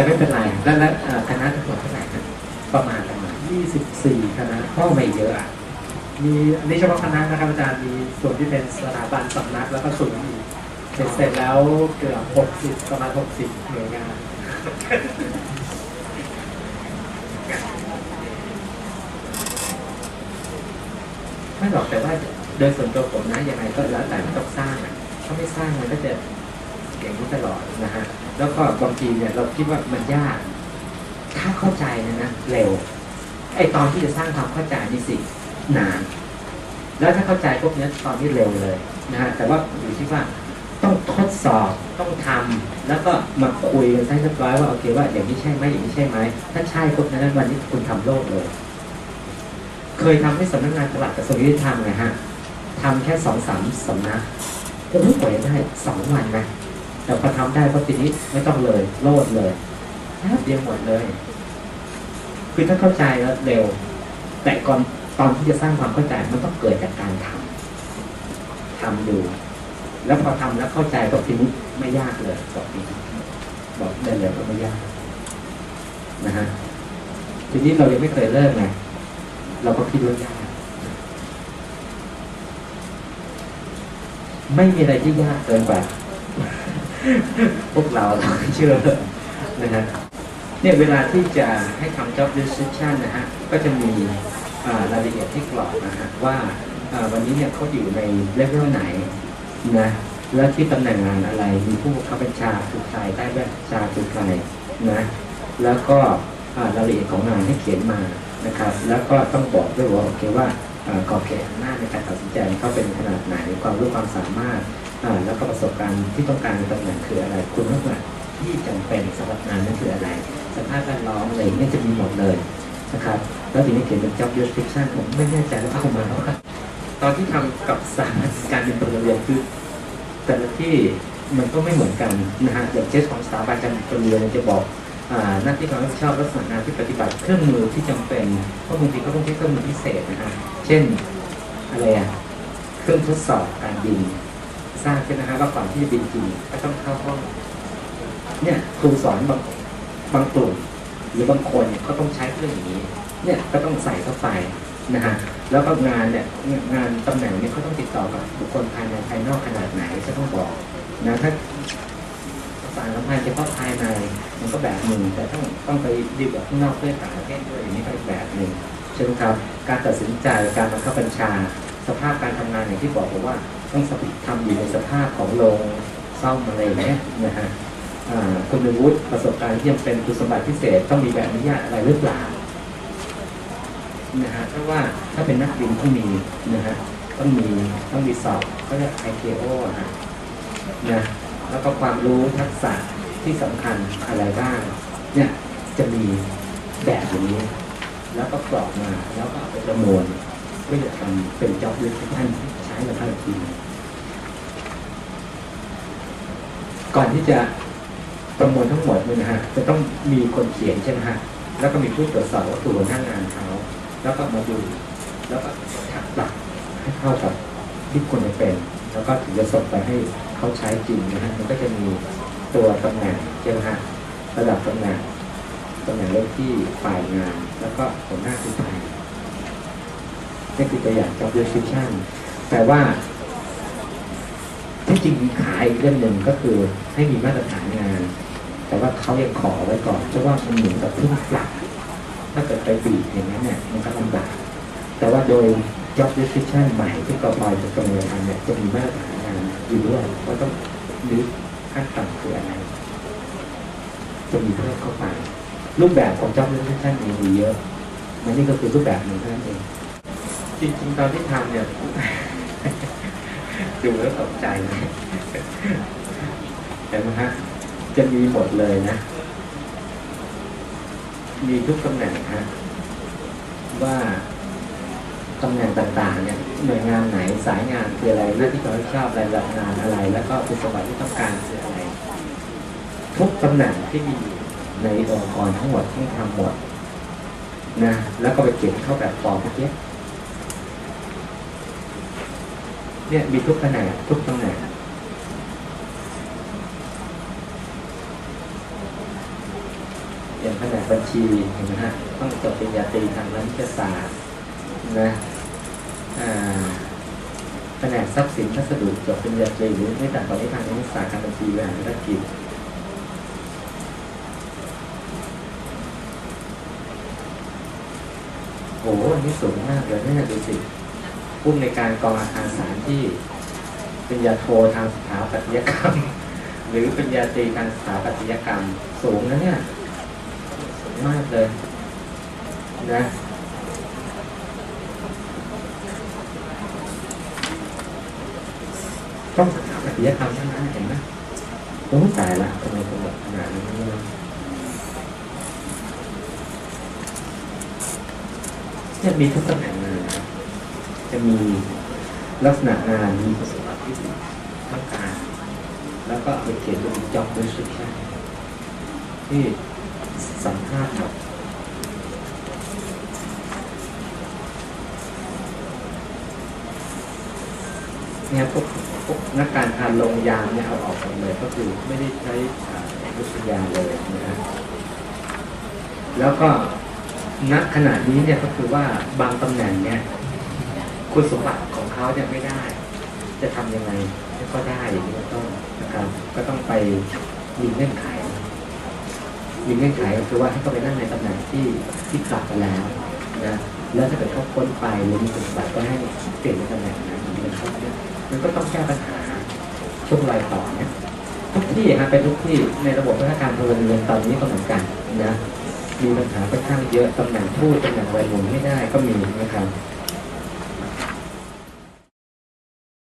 แต่ไม่เป็นไร แล้วแล้วคณะทั้งหมดเท่าไหร่นะประมาณประมาณ24คณะก็ไม่เยอะอะมีอันนี้เฉพาะคณะนะครับอาจารย์มีส่วนที่เป็นสถาบันสำนักแล้วก็ศูนย์อีกเสร็จแล้วเกือบ60ประมาณ60หน่วยงานไม่หรอกแต่ว่าโดยส่วนตัวผมนะยังไงก็แล้วแต่ต้องสร้างถ้าไม่สร้างมันก็จะ อย่างนี้ตลอดนะฮะแล้วก็บางทีเนี่ยเราคิดว่ามันยาก ถ้าเข้าใจนะนะเร็วไอตอนที่จะสร้างความเข้าใจนี่สินาน แล้วถ้าเข้าใจพวกนี้ตอนนี้เร็วเลยนะฮะแต่ว่าอยู่ที่ว่าต้องทดสอบต้องทำแล้วก็มาคุยกันให้เรียบร้อยว่าโอเคว่าอย่างนี้ใช่ไหมอย่างนี้ใช่ไหมถ้าใช่ปุ๊บนั้นวันนี้คุณทำโลกเลย เคยทำให้สำนักงานตลาดกระทรวงยุติธรรมไงฮะทำแค่สองสามสำนักก็รู้กว่าจะได้สองวันนะ แต่พอทำได้ก็ทีนี้ไม่ต้องเลย โลดเลยเดียวหมดเลย คือถ้าเข้าใจแล้วเร็ว แต่ก่อนตอนที่จะสร้างความเข้าใจมันต้องเกิดจากการทำทำดู แล้วพอทำแล้วเข้าใจก็ทีนี้ไม่ยากเลยบอกนี้บอกได้เลยก็ไม่ยาก นะฮะทีนี้เรายังไม่เคยเริ่มไงเราก็คิดว่ายากไม่มีอะไรที่ยากเกินกว่า พวกเราเราเชื่อนะฮะเนี่ยเวลาที่จะให้ทำ job description นะฮะก็จะมีรายละเอียดที่กรอกนะฮะว่าวันนี้เนี่ยเขาอยู่ในเลเวลไหนนะแล้วที่ตำแหน่งงานอะไร มีผู้บังคับบัญชาคือใครใต้บัญชาคือใครนะแล้วก็รายละเอียดของงานให้เขียนมานะครับ แล้วก็ต้องบอกด้วยว่าโอเคว่า กอบเขตอำนาจในการตัดสินใจเขาเป็นขนาดไหนความรู้ความสามารถแล้วก็ประสบการณ์ที่ต้องการในตำแหน่งคืออะไร คุณลักษณะที่จำเป็นสำหรับงานนั้นคืออะไร สภาพแวดล้อมอะไรอย่จะมีหมดเลยนะครับแล้วทีนี้เขียนเป็น job description ผมไม่แน่ใจว่าเอามาแล้วครับตอนที่ทำกับสานการบินพลเรือนคือแต่ละที่มันก็ไม่เหมือนกันนะฮะอย่างเชสของสถาบันการบินพลเรือนจะบอก หน้าที่ความรับผิดชอบลักษณะงานที่ปฏิบัติเครื่องมือที่จำเป็นเพราะบางทีเขาต้องใช้เครื่องมือพิเศษนะฮะเช่นอะไรอะเครื่องทดสอบการบินทราบใช่ไหมฮะว่าก่อนที่จะบินจริงก็ต้องเข้าห้องเนี่ยครูสอนบางบางกลุ่มหรือบางคนเนี่ยเขาต้องใช้เครื่องอย่างนี้ เนี่ยก็ต้องใส่เข้าไปนะฮะแล้วก็งานเนี่ยงานตำแหน่งเนี่ยเขาต้องติดต่อกับบุคคลภายในภายนอกขนาดไหนจะต้องบอกนะถ้า สารสัมพันธ์เฉพาะภายในมันก็แบบหนึ่งแต่ต้องต้องไปดีลกับข้างนอกเพื่อต่างประเทศด้วยอย่างนี้ก็อีกแบบหนึ่งใช่ไหมครับการตัดสินใจการบังคับบัญชา สภาพการทำงานอย่างที่บอกผมว่าต้องสทำอยู่ในสภาพของโรงซ่อมอะไรอย่างเงี้ยนะฮะอ่าคุณวุฒิประสบการณ์ที่ยังเป็นคุณสมบัติพิเศษต้องมีแบบอนุญาตอะไรหรือเปล่านะฮะถ้าว่าถ้าเป็นนักบินต้องมีนะฮะต้องมีต้องมีสอบเขาเรียก IKO อฮะนะ แล้วก็ความรู้ทักษะที่สำคัญอะไรบ้างเนี่ยจะมีแบบอย่างนี้ แล้วก็กรอกมาแล้วก็เอาไปประมวลเพื่อจะทำเป็น job description ใช้กับท่านทีก่อนที่จะประมวลทั้งหมดเนี่ยนะฮะจะต้องมีคนเขียนใช่ไหมฮะแล้วก็มีผู้ตรวจสอบว่าถูกหัวหน้างานเขาแล้วก็มาดู แล้วก็ถักหลักให้เข้ากับที่ควรจะเป็น แล้วก็ถึงจะส่งไปให้ เขาใช้จริงนะฮะมันก็จะมีตัวตำแหน่งใช่ไหมฮะระดับตำแหน่งตำแหน่งเลขที่ฝ่ายงาน แล้วก็หัวหน้าคือใครนี่คือตัวอย่าง job description แต่ว่าที่จริงมีขายอีกเรื่องหนึ่งก็คือให้มีมาตรฐานงาน แต่ว่าเขายังขอไว้ก่อนเพราะว่ามันเหมือนกับพิ่งปรับถ้าเกิดไปบีบอย่างนั้นเนี่ยมันก็ลำบากแต่ว่าโดย job description ใหม่ที่กปอยจะกำเนิดทำเนี่ยจะมีมาตรฐาน อยู่ด้วยว่าต้องนึกขั้นต่ำคืออะไรจะมีเพิ่มเข้าไปรูปแบบของ job description เองมีเยอะมันนี่ก็คือรูปแบบหนึ่งเท่านั้นเองจริงๆตอนที่ทำเนี่ยดูแล้วตกใจนะแต่ไหมฮะจะมีหมดเลยนะ มีทุกตำแหน่งฮะว่าตำแหน่งต่างๆเนี่ย หน่วยงานไหนสายงานคืออะไรหน้าที่ความรับผิดชอบอะไรระดับงานอะไร แล้วก็คุณสมบัติที่ต้องการคืออะไร ทุกตำแหน่งที่มีในองค์กรทั้งหมดต้องทำหมดนะแล้วก็ไปเก็บเข้าแบบฟอร์มเมื่อกี้เนี่ยมีทุกแผนกทุกตำแหน่งอย่างแผนกบัญชีเห็นไหมฮะต้องจบปริญญาตรีทางรัฐศาสตร์นะ แผนกทรัพย์สินพัสดุจบปริญญาตรีหรือไม่ต่ำกว่านี้ทางนิสสาการบัญชีบริหารธุรกิจโอ้โหอันนี้สูงมากเลยนี่ยดูสิผู้ในการกองอาคารสานที่เป็นยาโททางสถาปัตยกรรม หรือเป็นยาตรีทางสถาปัตยกรรม สูงนะเนี่ยสูงมากเลยนะ ต้องสถาปัตยกรรมทั้งนั้นเห็นไหมโอ้ตายละทำไมคนแบบขนาดนี้เนี่ยเนี่ยมีทุกตำแหน่งงานจะมีลักษณะงานมีคุณสมบัติที่ต้องการแล้วก็ไปเขียนเป็น job description ที่สัมภาษณ์ครับเนี่ยพวก นักการทานลงยาเนี่ยเอาออกหมดเลยก็คือไม่ได้ใช้วิทยาเลยนะฮะแล้วก็ณขณะนี้เนี่ยก็คือว่าบางตำแหน่งเนี่ยคุณสมบัติของเขาเนี่ยไม่ได้ จะทำยังไงก็ได้อย่างนี้ก็ต้องนะครับก็ต้องไปมีเงื่อนไขมีเงื่อนไขก็คือว่าให้เขาไปนั่งในตำแหน่งที่ที่กลับไปแล้วนะแล้วถ้าเกิดเขาพ้นไปหรือมีคุณสมบัติก็ให้เปลี่ยนในตำแหน่งนั้นอย่างนี้เป็นต้นเนี่ย มันก็ต้องแก้ปัญหาช่วงรอยต่อเนี่ยทุกที่ฮะเป็นทุกที่ในระบบราชการพลเรือนตอนนี้ก็เหมือนกันนะมีปัญหาค่อนข้างเยอะตำแหน่งทูตตำแหน่งวัยรุ่นไม่ได้ก็มีนะครับ